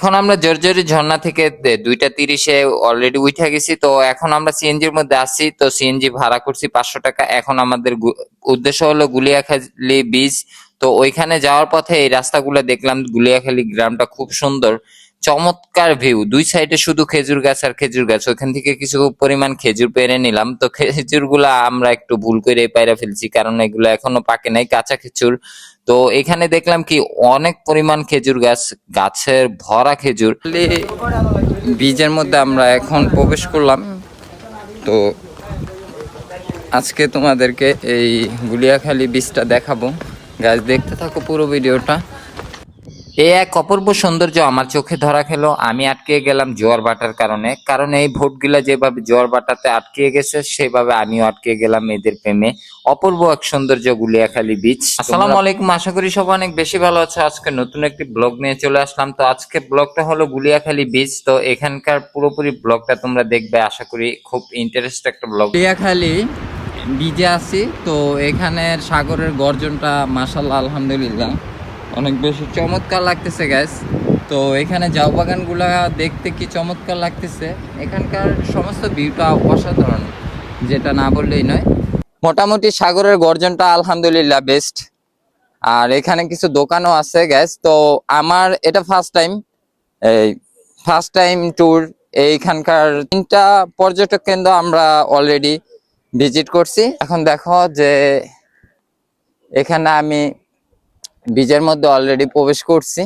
এখন আমরা জর্জরি ঝর্ণা থেকে দুইটা তিরিশে অলরেডি উঠে গেছি, তো এখন আমরা সিএনজির মধ্যে আসছি তো সিএনজি ভাড়া করছি পাঁচশো টাকা। এখন আমাদের উদ্দেশ্য হলো গুলিয়াখালি বীজ তো ওইখানে যাওয়ার পথে এই রাস্তাগুলো দেখলাম, গুলিয়াখালী গ্রামটা খুব সুন্দর। চমৎকার ভিউ দুই সাইডে শুধু খেজুর গাছ আর খেজুর গাছ। ওইখান থেকে কিছু পরিমাণ খেজুর পেরে নিলাম। তো খেজুরগুলা আমরা একটু ভুল করে পায়রা ফেলছি, কারণ এগুলো এখনও পাকে নাই, কাঁচা খেজুর। তো এখানে দেখলাম কি, অনেক পরিমাণ খেজুর গাছ, গাছের ভরা খেজুর। বীজের মধ্যে আমরা এখন প্রবেশ করলাম। তো আজকে তোমাদেরকে এই গুলিয়াখালী বীজটা দেখাবো। গাছ দেখতে থাকো পুরো ভিডিওটা এই এক অপূর্ব সৌন্দর্য আমার চোখে ধরা খেলো। আমি আটকে গেলাম জোয়ার বাটার কারণে। কারণ এই ভোটগুলা যেভাবে জোয়ার বাটাতে আটকে গেছে সেভাবে আমিও আটকে গেলাম এদের প্রেমে। অপূর্ব এক সৌন্দর্য গুলিয়াখালী বিচ আসসালামু আলাইকুম। আশা করি সবাই অনেক বেশি ভালো আছে। আজকে নতুন একটি ব্লগ নিয়ে চলে আসলাম। তো আজকে ব্লগটা হলো গুলিয়াখালী বিচ তো এখানকার পুরোপুরি ব্লগটা তোমরা দেখবে। আশা করি খুব ইন্টারেস্ট একটা ব্লগ। গুলিয়াখালী বিজে আছি। তো এখানের সাগরের গর্জনটা মাসাল্লাহ আলহামদুলিল্লাহ। অনেক বেশি চমৎকার লাগতেছে গ্যাস তো এখানে জাউ বাগানগুলা দেখতে কি চমৎকার লাগতেছে? এখানকার সমস্ত ভিউটা অসাধারণ, যেটা না বললেই নয়। মোটামুটি সাগরের গর্জনটা আলহামদুলিল্লাহ বেস্ট আর এখানে কিছু দোকানও আছে গ্যাস তো আমার, এটা ফার্স্ট টাইম এই ফার্স্ট টাইম ট্যুর এইখানকার তিনটা পর্যটক কেন্দ্র আমরা অলরেডি ভিজিট করছি। এখন দেখো যে এখানে আমি বীজের মধ্যে অলরেডি প্রবেশ করছি।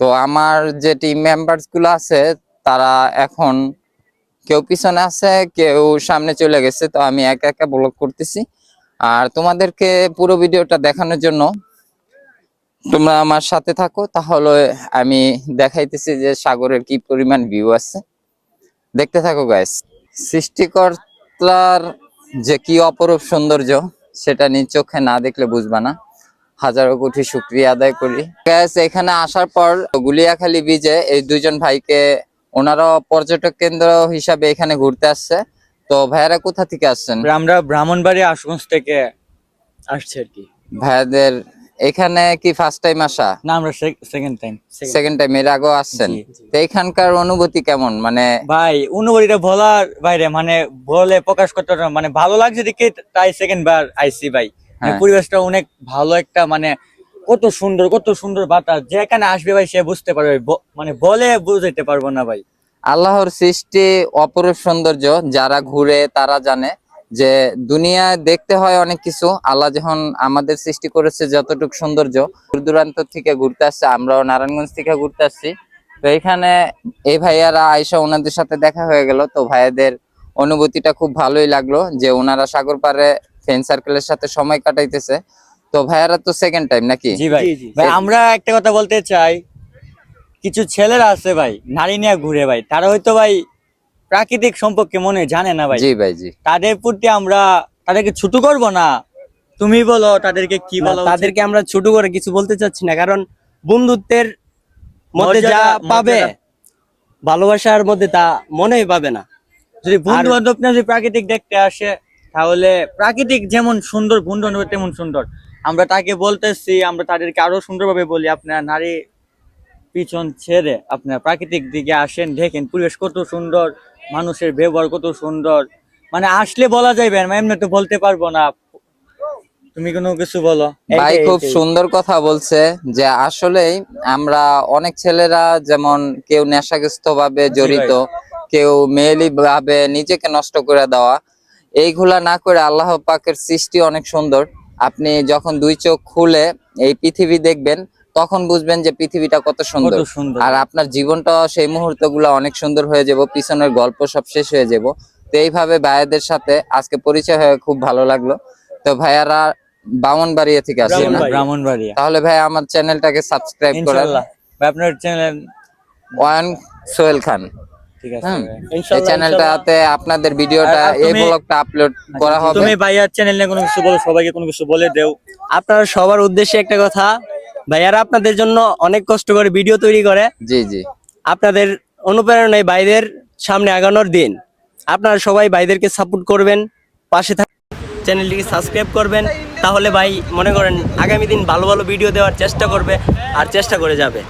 তো আমার যে টিম মেম্বার্সগুলো আছে, তারা এখন কেউ পিছনে আছে, কেউ সামনে চলে গেছে, তো আমি একা একা ব্লগ করতেছি। আর তোমাদেরকে পুরো ভিডিওটা দেখানোর জন্য তোমরা আমার সাথে থাকো, তাহলে আমি দেখাইতেছি যে সাগরের কি পরিমাণ ভিউ আছে। দেখতে থাকো গাইস সৃষ্টিকর্তার যে কি অপরূপ সৌন্দর্য, সেটা নিজ চোখে না দেখলে বুঝবা না। হাজারো কোটি শুক্রিয়া আদায় করি। গ্যাস এখানে আসার পর গুলিয়াখালী বিজে এই দুইজন ভাইকে ওনারাও পর্যটক কেন্দ্র হিসাবে এখানে ঘুরতে আসছে। তো ভাইয়ারা কোথা থেকে আসছেন? আমরা ব্রাহ্মণবাড়ি আশুগঞ্জ থেকে আসছি আর কি। ভাইয়াদের এখানে কি ফার্স্ট টাইম আসা? না আমরা সেকেন্ড টাইম সেকেন্ড টাইম এর আগেও আসছেন। তো এখানকার অনুভূতি কেমন? মানে ভাই অনুভূতিটা বলার বাইরে মানে বলে প্রকাশ করতে। মানে ভালো লাগছে দেখে তাই সেকেন্ড বার আইসি ভাই। পরিবেশটা অনেক ভালো একটা মানে কত সুন্দর কত সুন্দর বাতাস। যেখানে আসবে ভাই সে বুঝতে পারবে। মানে বলে বুঝাইতে পারব না ভাই। আল্লাহর সৃষ্টি অপরূপ সৌন্দর্য যারা ঘুরে তারা জানে যে দুনিয়ায় দেখতে হয় অনেক কিছু। আল্লাহ যখন আমাদের সৃষ্টি করেছে যতটুকু সৌন্দর্য দূর দূরান্ত থেকে ঘুরতে আসছে আমরাও নারায়ণগঞ্জ থেকে ঘুরতে আসছি। তো এখানে এই ভাইয়ারা আয়সা ওনাদের সাথে দেখা হয়ে গেল। তো ভাইয়াদের অনুভূতিটা খুব ভালোই লাগল যে ওনারা সাগর পাড়ে ফ্রেন্ড সার্কেলের সাথে সময় কাটাইতেছে। তো ভাইয়ারা তো সেকেন্ড টাইম নাকি? জি ভাই। ভাই আমরা একটা কথা বলতে চাই কিছু ছেলেরা আছে ভাই নারী নিয়ে ঘুরে ভাই তারা হয়তো ভাই প্রাকৃতিক সম্পর্কে মনে জানে না ভাই। জি ভাই জি। তাদের প্রতি আমরা তাদেরকে ছোট করব না। তুমি বলো তাদেরকে কি বলো তাদেরকে আমরা ছোট করে কিছু বলতে চাচ্ছি না কারণ বন্ধুত্বের মধ্যে যা পাবে ভালোবাসার মধ্যে তা মনেই পাবে না। যদি বন্ধু বান্ধব না যদি প্রাকৃতিক দেখতে আসে তাহলে প্রাকৃতিক যেমন সুন্দর বন্ধু তেমন সুন্দর। আমরা তাকে বলতেছি আমরা তাদেরকে আরও সুন্দরভাবে বলি আপনার নারী পিছন ছেড়ে আপনার প্রাকৃতিক দিকে আসেন দেখেন পরিবেশ কত সুন্দর মানুষের ব্যবহার কত সুন্দর। মানে আসলে বলা যাইবে না এমনি তো বলতে পারব না। তুমি কোনো কিছু বলো? ভাই খুব সুন্দর কথা বলছে যে আসলেই আমরা অনেক ছেলেরা যেমন কেউ নেশাগ্রস্ত ভাবে জড়িত কেউ মেয়েলি ভাবে নিজেকে নষ্ট করে দেওয়া এইগুলা না করে আল্লাহ পাকের সৃষ্টি অনেক সুন্দর। আপনি যখন দুই চোখ খুলে এই পৃথিবী দেখবেন তখন বুঝবেন যে পৃথিবীটা কত সুন্দর। আর আপনার জীবনটা সেই মুহূর্তগুলো অনেক সুন্দর হয়ে যাব পিছনের গল্প সব শেষ হয়ে যাব। তো এইভাবে ভাইয়াদের সাথে আজকে পরিচয় হয়ে খুব ভালো লাগল। তো ভাইয়ারা বামনবাড়িয়া থেকে আসছে না। ব্রাহ্মণবাড়িয়া। তাহলে ভাই আমার চ্যানেলটাকে সাবস্ক্রাইব করেন। আপনার চ্যানেল ওয়ান সোহেল খান। ঠিক আছে এই চ্যানেলটাতে আপনাদের ভিডিওটা এই তুমি- ব্লগটা আপলোড করা হবে। তুমি ভাইয়ার চ্যানেল নিয়ে কোনো কিছু বলো সবাইকে কোনো কিছু বলে দেও। আপনার সবার উদ্দেশ্যে একটা কথা ভাইয়ারা আপনাদের জন্য অনেক কষ্ট করে ভিডিও তৈরি করে। জি জি। আপনাদের অনুপ্রেরণায় ভাইদের সামনে আগানোর দিন। আপনারা সবাই ভাইদেরকে সাপোর্ট করবেন পাশে থাক চ্যানেলটিকে সাবস্ক্রাইব করবেন তাহলে ভাই মনে করেন আগামী দিন ভালো ভালো ভিডিও দেওয়ার চেষ্টা করবে আর চেষ্টা করে যাবে।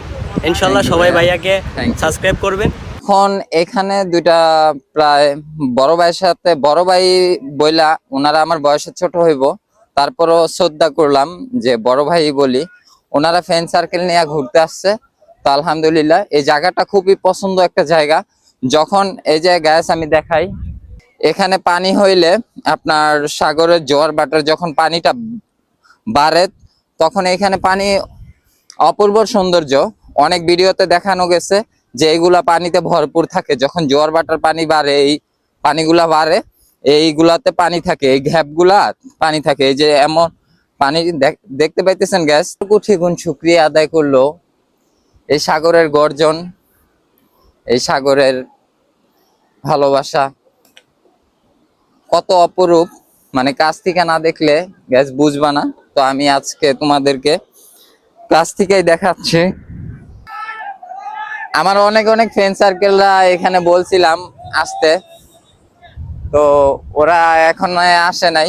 ইনশাল্লাহ সবাই ভাইয়া। ভাইয়াকে সাবস্ক্রাইব করবেন। এখন এখানে দুইটা প্রায় বড় ভাইয়ের সাথে, বড় ভাই বইলা ওনারা আমার বয়সে ছোট হইব, তারপরও শ্রদ্ধা করলাম যে বড় ভাই বলি। ওনারা ফ্রেন্ড সার্কেল নিয়ে ঘুরতে আসছে, তো আলহামদুলিল্লাহ এই জায়গাটা খুবই পছন্দ একটা জায়গা। যখন এই যে গ্যাস আমি দেখাই, এখানে পানি হইলে আপনার সাগরের জোয়ার বাটার যখন পানিটা বাড়ে, তখন এখানে পানি অপূর্ব সৌন্দর্য। অনেক ভিডিওতে দেখানো গেছে যে এইগুলা পানিতে ভরপুর থাকে, যখন জোয়ার বাটার পানি বাড়ে, এই পানিগুলা বাড়ে, এইগুলাতে পানি থাকে, এই গ্যাপগুলা পানি থাকে। এই যে এমন পানি দেখতে পাইতেছেন গ্যাস কুঠি গুণ শুক্রিয়া আদায় করল এই সাগরের গর্জন, এই সাগরের ভালোবাসা। কত অপরূপ মানে কাছ থেকে না দেখলে গ্যাস বুঝবা না। তো আমি আজকে তোমাদেরকে কাছ থেকেই দেখাচ্ছি। আমার অনেক অনেক ফ্রেন্ড সার্কেলরা এখানে বলছিলাম আসতে। তো ওরা এখন আসে নাই।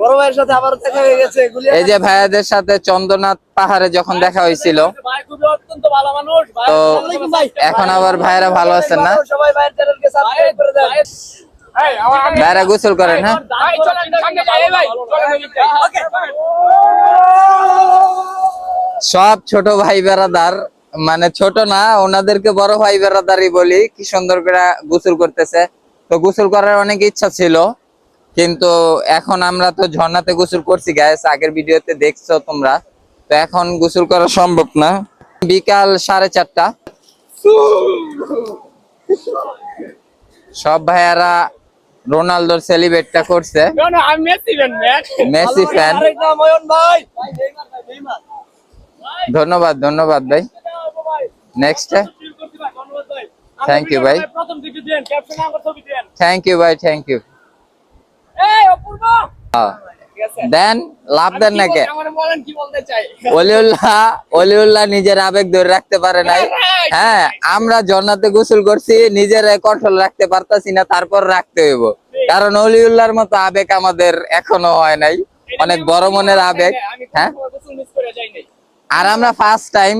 বড় ভাইয়ের সাথে আবার দেখা হয়ে গেছে এই যে ভাইয়াদের সাথে চন্দ্রনাথ পাহাড়ে যখন দেখা হয়েছিল। তো এখন আবার ভাইয়েরা ভালো আছেন না? সবাই ভাইয়ের চ্যানেলকে সাবস্ক্রাইব করে দেন। ভাইয়েরা গোসল করেন হ্যাঁ? সব ছোট ভাই বেড়াদার মানে ছোট না ওনাদেরকে বড় ভাই বেড়াদারই বলি কি সুন্দর করে গোসল করতেছে। তো গোসল করার অনেক ইচ্ছা ছিল কিন্তু এখন আমরা তো ঝর্ণাতে গোসল করছি গ্যাস আগের ভিডিওতে দেখছ তোমরা। তো এখন গোসল করা সম্ভব না। বিকাল সাড়ে চারটা। সব ভাইয়ারা রোনালদোর সেলিব্রেটটা করছে। মেসি ফ্যান ধন্যবাদ ধন্যবাদ ভাই। নেক্সট থ্যাংক ইউ ভাই। থ্যাংক ইউ ভাই থ্যাংক ইউ দেন লাভ দেন না কে আমার বলেন কি বলতে চাই? অলিউল্লাহ অলিউল্লাহ নিজের আবেগ ধরে রাখতে পারে নাই। হ্যাঁ আমরা ঝর্ণাতে গোসল করছি নিজের কন্ট্রোল রাখতে পারতাছি না তারপর রাখতে হইব। কারণ অলিউল্লাহর মতো আবেগ আমাদের এখনও হয় নাই। অনেক বড় মনের আবেগ। হ্যাঁ? আর আমরা ফার্স্ট টাইম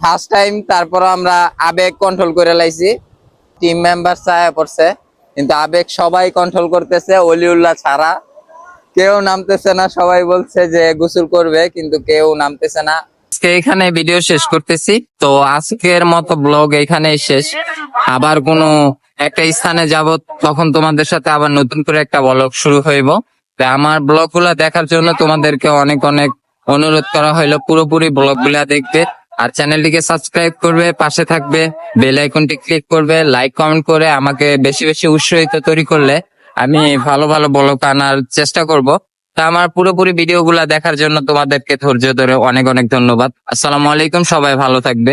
ফার্স্ট টাইম তারপর আমরা আবেগ কন্ট্রোল করে লাইছি। টিম মেম্বার ছায়া পড়ছে, কিন্তু আবেগ সবাই কন্ট্রোল করতেছে, অলিউল্লাহ ছাড়া। কেউ নামতেছে না, সবাই বলছে যে গোসল করবে, কিন্তু কেউ নামতেছে না। আজকে এখানে ভিডিও শেষ করতেছি। তো আজকের মতো ব্লগ এখানেই শেষ। আবার কোনো একটা স্থানে যাব, তখন তোমাদের সাথে আবার নতুন করে একটা ব্লগ শুরু হইব। আমার ব্লগগুলা দেখার জন্য তোমাদেরকে অনেক অনেক অনুরোধ করা হইল পুরোপুরি ব্লগগুলা দেখবে আর চ্যানেলটিকে সাবস্ক্রাইব করবে, পাশে থাকবে, বেল আইকনটি ক্লিক করবে, লাইক, কমেন্ট করে আমাকে বেশি বেশি উৎসাহিত তৈরি করলে আমি ভালো ভালো ব্লগ আনার চেষ্টা করব। তা আমার পুরোপুরি ভিডিও গুলা দেখার জন্য তোমাদেরকে ধৈর্য ধরে অনেক অনেক ধন্যবাদ। আসসালামু আলাইকুম, সবাই ভালো থাকবে।